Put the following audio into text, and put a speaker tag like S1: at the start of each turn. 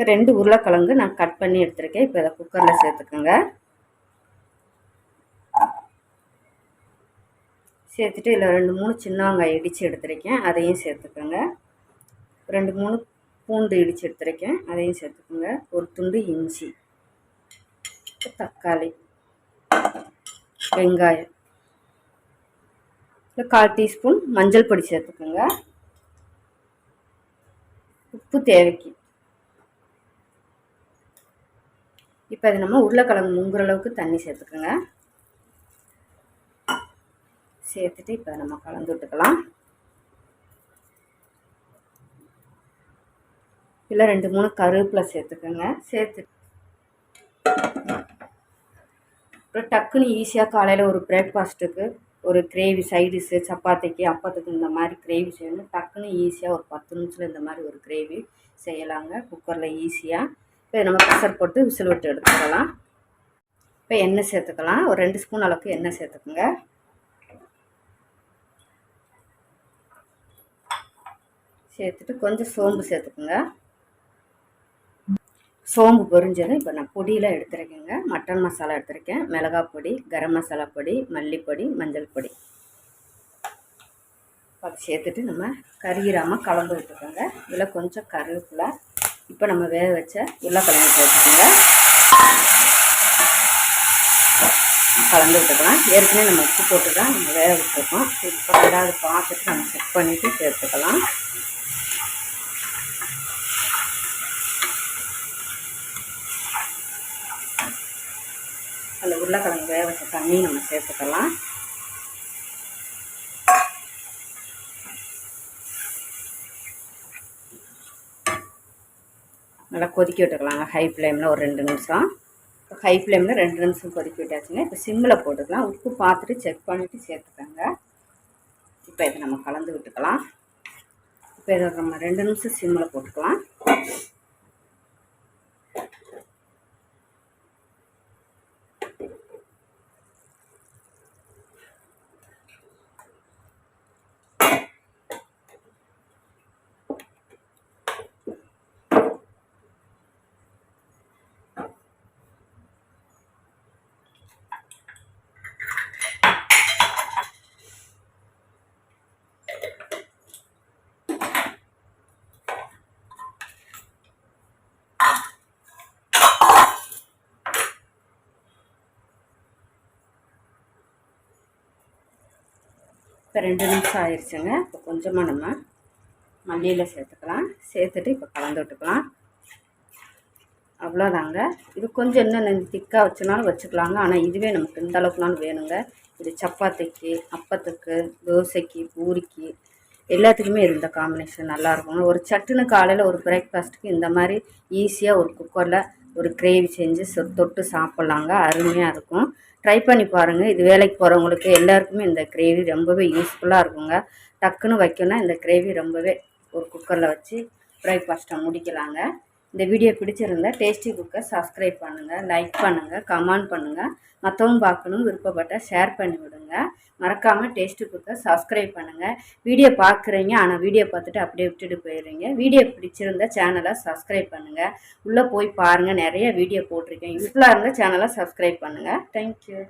S1: இப்போ ரெண்டு உருளைக்கிழங்கு நான் கட் பண்ணி எடுத்திருக்கேன். இப்போ இதை குக்கரில் சேர்த்துக்கோங்க. சேர்த்துட்டு இதில் ரெண்டு மூணு சின்ன வெங்காயம் இடித்து எடுத்திருக்கேன். அதையும் சேர்த்துக்கோங்க. ரெண்டு மூணு பூண்டு இடித்து எடுத்திருக்கேன். அதையும் சேர்த்துக்கோங்க. ஒரு துண்டு இஞ்சி தக்காளி வெங்காயம் கால் டீஸ்பூன் மஞ்சள் பொடி சேர்த்துக்கோங்க. உப்பு தேவைக்கு. இப்போ அது நம்ம உருளைக்கிழங்கு முங்குற அளவுக்கு தண்ணி சேர்த்துக்கோங்க. சேர்த்துட்டு இப்போ நம்ம கலந்து விட்டுக்கலாம். இல்லை ரெண்டு மூணு கருவேப்பிலை சேர்த்துக்கோங்க. சேர்த்து அப்புறம் டக்குன்னு ஈஸியாக காலையில் ஒரு பிரேக்ஃபாஸ்ட்டுக்கு ஒரு கிரேவி சைடிஷு சப்பாத்திக்கு அப்பத்துக்கு இந்த மாதிரி கிரேவி செய்யணும். டக்குன்னு ஈஸியாக ஒரு பத்து நிமிஷத்தில் இந்த மாதிரி ஒரு கிரேவி செய்யலாங்க. குக்கரில் ஈஸியாக இப்போ நம்ம ப்ரெஷர் போட்டு விசில் விட்டு எடுத்துக்கலாம். இப்போ எண்ணெய் சேர்த்துக்கலாம். ஒரு ரெண்டு ஸ்பூன் அளவுக்கு எண்ணெய் சேர்த்துக்குங்க. சேர்த்துட்டு கொஞ்சம் சோம்பு சேர்த்துக்குங்க. சோம்பு பொறிஞ்சதும் இப்போ நான் பொடியெலாம் எடுத்துருக்கேங்க. மட்டன் மசாலா எடுத்திருக்கேன். மிளகாய் பொடி கரம் மசாலா பொடி மல்லிப்பொடி மஞ்சள் பொடி. அதை சேர்த்துட்டு நம்ம கருகிராமல் கலந்து விட்டுக்கோங்க. இதில் கொஞ்சம் கருவேப்பிலை இப்போ நம்ம வேக வச்ச உருளைக்கிழங்கு போட்டுக்கோங்க. கலந்து விட்டுக்கலாம். ஏற்கனவே நம்ம உப்பு போட்டு தான் நம்ம வேக விட்டுருக்கோம் இப்போ ஏதாவது பார்த்துட்டு நம்ம செக் பண்ணிவிட்டு சேர்த்துக்கலாம். அதில் உருளைக்கிழங்கு வேக வச்ச தண்ணி நம்ம சேர்த்துக்கலாம். நல்லா கொதிக்க விட்டுக்கலாங்க. ஹை ஃப்ளேமில் ஒரு ரெண்டு நிமிஷம். ஹை ஃப்ளேமில் ரெண்டு நிமிஷம் கொதிக்க விட்டாச்சுங்க. இப்போ சிம்மில் போட்டுக்கலாம். உப்பு பார்த்துட்டு செக் பண்ணிவிட்டு சேர்த்துக்கோங்க. இப்போ இதை நம்ம கலந்து விட்டுக்கலாம். இப்போ இதை நம்ம ரெண்டு நிமிஷம் சிம்மில் போட்டுக்கலாம். இப்போ ரெண்டு நிமிஷம் ஆயிடுச்சுங்க. இப்போ கொஞ்சமாக நம்ம மல்லியில் சேர்த்துக்கலாம். சேர்த்துட்டு இப்போ கலந்து விட்டுக்கலாம். அவ்வளோதாங்க. இது கொஞ்சம் இன்னும் திக்காக வச்சுனாலும் வச்சுக்கலாங்க. ஆனால் இதுவே நமக்கு இந்த அளவுக்குனாலும் வேணுங்க. இது சப்பாத்திக்கு அப்பத்துக்கு தோசைக்கு பூரிக்கு எல்லாத்துக்குமே இது இந்த காம்பினேஷன் நல்லாயிருக்கும் ஒரு சட்டுன்னு காலையில் ஒரு பிரேக்ஃபாஸ்ட்டுக்கு இந்த மாதிரி ஈஸியாக ஒரு குக்கரில் ஒரு கிரேவி செஞ்சு தொட்டு சாப்பிட்லாங்க. அருமையாக இருக்கும். ட்ரை பண்ணி பாருங்கள் இது வேலைக்கு போகிறவங்களுக்கு எல்லாருக்குமே இந்த கிரேவி ரொம்பவே யூஸ்ஃபுல்லாக இருக்குங்க. டக்குன்னு வைக்கணும் இந்த கிரேவி ரொம்பவே ஒரு குக்கரில் வச்சு பிரேக்ஃபாஸ்ட்டை முடிக்கலாங்க. இந்த வீடியோ பிடிச்சிருந்தா டேஸ்டி குக்கை சப்ஸ்கிரைப் பண்ணுங்கள் லைக் பண்ணுங்கள் கமெண்ட் பண்ணுங்கள் மற்றவங்க பார்க்கணும் விருப்பப்பட்டால் ஷேர் பண்ணிவிடுங்க பண்ணுங்கள் மறக்காமல் டேஸ்ட்டு குக்கை சப்ஸ்கிரைப் பண்ணுங்கள் வீடியோ பார்க்குறீங்க ஆனால் வீடியோ பார்த்துட்டு அப்படியே விட்டுட்டு போயிடுறீங்க. வீடியோ பிடிச்சிருந்தா சேனலை சப்ஸ்கிரைப் பண்ணுங்கள் உள்ளே போய் பாருங்கள் நிறைய வீடியோ போட்டிருக்கேன். யூஸ்ஃபுல்லாக இருந்தால் சேனலை சப்ஸ்கிரைப் பண்ணுங்கள் தேங்க்யூ